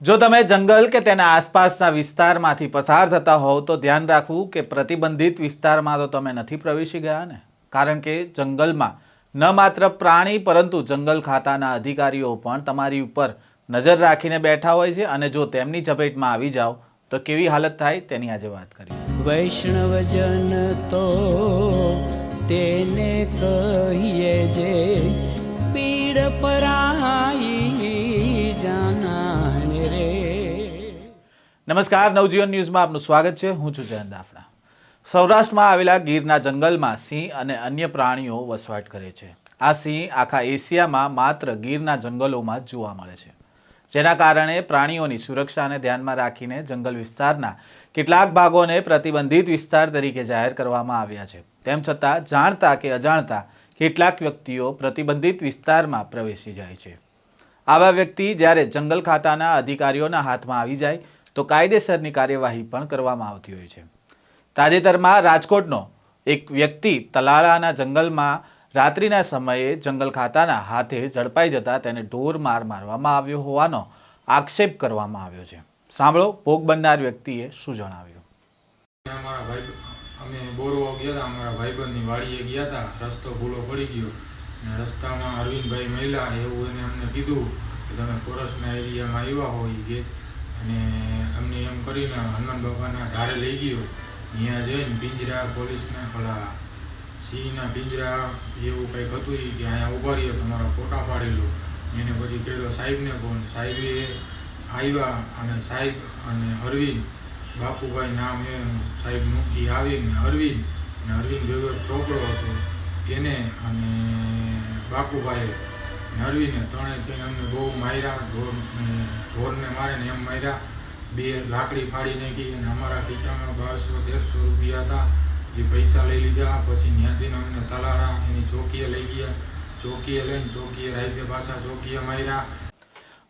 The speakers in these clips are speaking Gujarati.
જો તમે જંગલ કે તેના આસપાસના વિસ્તારમાંથી પસાર થતા હોવ, તો ધ્યાન રાખવું કે પ્રતિબંધિત વિસ્તારમાં તો તમે નથી પ્રવેશી ગયા ને કારણ કે જંગલમાં ન માત્ર પ્રાણી, પરંતુ જંગલ ખાતાના અધિકારીઓ પણ તમારી ઉપર નજર રાખીને બેઠા હોય છે અને જો તેમની ઝપેટમાં આવી જાઓ, તો કેવી હાલત થાય તેની આજે વાત કરીએ. વૈષ્ણવજન તો તેને કહીએ જે નમસ્કાર, નવજીવન ન્યૂઝમાં આપનું સ્વાગત છે. હું છું જયંત દાફડા. સૌરાષ્ટ્રમાં આવેલા ગીરના જંગલમાં સિંહ અને અન્ય પ્રાણીઓ વસવાટ કરે છે. આ સિંહ આખા એશિયામાં માત્ર ગીરના જંગલોમાં જોવા મળે છે. જેના કારણે પ્રાણીઓની સુરક્ષાને ધ્યાનમાં રાખીને જંગલ વિસ્તારના કેટલાક ભાગોને પ્રતિબંધિત વિસ્તાર તરીકે જાહેર કરવામાં આવ્યા છે. તેમ છતાં જાણતા કે અજાણતા કેટલાક વ્યક્તિઓ પ્રતિબંધિત વિસ્તારમાં પ્રવેશી જાય છે. આવા વ્યક્તિ જ્યારે જંગલ ખાતાના અધિકારીઓના હાથમાં આવી જાય તો કાયદેસરની કાર્યવાહી પણ કરવામાં આવતી હોય છે. તાજેતરમાં રાજકોટનો એક વ્યક્તિ તલાળાના જંગલમાં રાત્રિના સમયે જંગલ ખાતાના હાથે ઝડપાઈ જતા તેને ઢોર માર મારવામાં આવ્યો હોવાનો આક્ષેપ કરવામાં આવ્યો છે. સાંભળો, ભોગ બનનાર વ્યક્તિએ શું જણાવ્યું? અમે બોરવા ગયા હતા, અમારા ભાઈબંધની વાડીએ ગયા હતા, રસ્તો ભૂલો પડી ગયો. ને રસ્તામાં અરવિંદભાઈ મહિલા એવું એને અમને કીધું કે તમે ફોરેસ્ટના એરિયામાં આવ્યા હોય કે અને અમને એમ કરીને હનુમાન બાપાના ધારે લઈ ગયો. ત્યાં જઈને પિંજરા પોલીસના પેલા સિંહના પિંજરા એવું કંઈક હતું કે અહીંયા ઊભા રહીએ, તમારા ફોટા પાડી લો. એને પછી કહેલો, સાહેબને ફોન. સાહેબે આવ્યા અને સાહેબ અને અરવિંદ બાપુભાઈ નામ એ સાહેબનું એ આવીને અરવિંદ અને અરવિંદ એક છોકરો હતો. એને અને બાપુભાઈ અરવિંદને ત્રણે થઈને અમને બહુ માર્યા ઢોરને ઢોરને મારે ને એમ માર્યા. બે લાકડી ફાડી નાખી અને અમારા ખીચામાં બારસો, તેરસો રૂપિયા હતા. એ પૈસા લઈ લીધા, પછી ત્યાંથી અમને તલાડા એની ચોકીએ લઈ ગયા. ચોકીએ લઈને ચોકીએ રાઈતે પાછા ચોકીએ માર્યા.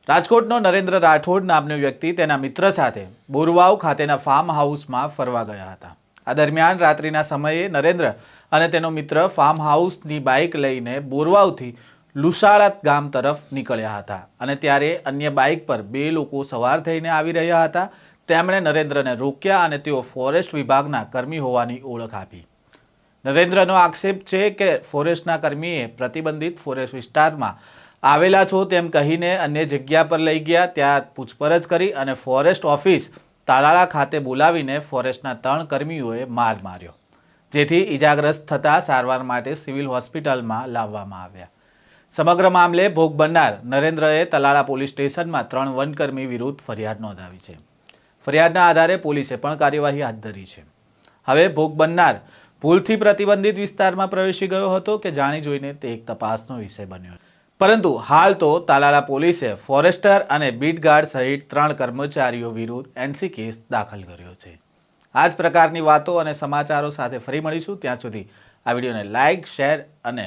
રાજકોટનો નરેન્દ્ર રાઠોડ નામનો વ્યક્તિ તેના મિત્ર સાથે બોરવાવ ખાતેના ફાર્મ હાઉસમાં ફરવા ગયા હતા. આ દરમિયાન રાત્રિના સમયે નરેન્દ્ર અને તેનો મિત્ર ફાર્મ હાઉસની બાઇક લઈને બોરવાવથી લુસાળા ગામ તરફ નીકળ્યા હતા અને ત્યારે અન્ય બાઇક પર બે લોકો સવાર થઈને આવી રહ્યા હતા. તેમણે નરેન્દ્રને રોક્યા અને તેઓ ફોરેસ્ટ વિભાગના કર્મી હોવાની ઓળખ આપી. નરેન્દ્રનો આક્ષેપ છે કે ફોરેસ્ટના કર્મીએ પ્રતિબંધિત ફોરેસ્ટ વિસ્તારમાં આવેલા છો તેમ કહીને અન્ય જગ્યા પર લઈ ગયા, ત્યાં પૂછપરછ કરી અને ફોરેસ્ટ ઓફિસ તાલાળા ખાતે બોલાવીને ફોરેસ્ટના ત્રણ કર્મીઓએ માર માર્યો, જેથી ઈજાગ્રસ્ત થતા સારવાર માટે સિવિલ હોસ્પિટલમાં લાવવામાં આવ્યા. સમગ્ર મામલે ભોગ બનનાર નરેન્દ્રએ તલાળા પોલીસ સ્ટેશનમાં ત્રણ વનકર્મી વિરુદ્ધ ફરિયાદ નોંધાવી છે. ફરિયાદના આધારે પોલીસે પણ કાર્યવાહી હાથ ધરી છે. હવે ભોગ બનનાર ભૂલથી પ્રતિબંધિત વિસ્તારમાં પ્રવેશી ગયો હતો કે જાણી જોઈને તે એક તપાસનો વિષય બન્યો પરંતુ હાલ તો તાલાળા પોલીસે ફોરેસ્ટર અને બીટ ગાર્ડ સહિત ત્રણ કર્મચારીઓ વિરુદ્ધ એનસી કેસ દાખલ કર્યો છે. આ જ પ્રકારની વાતો અને સમાચારો સાથે ફરી મળીશું. ત્યાં સુધી આ વિડીયોને લાઇક શેર અને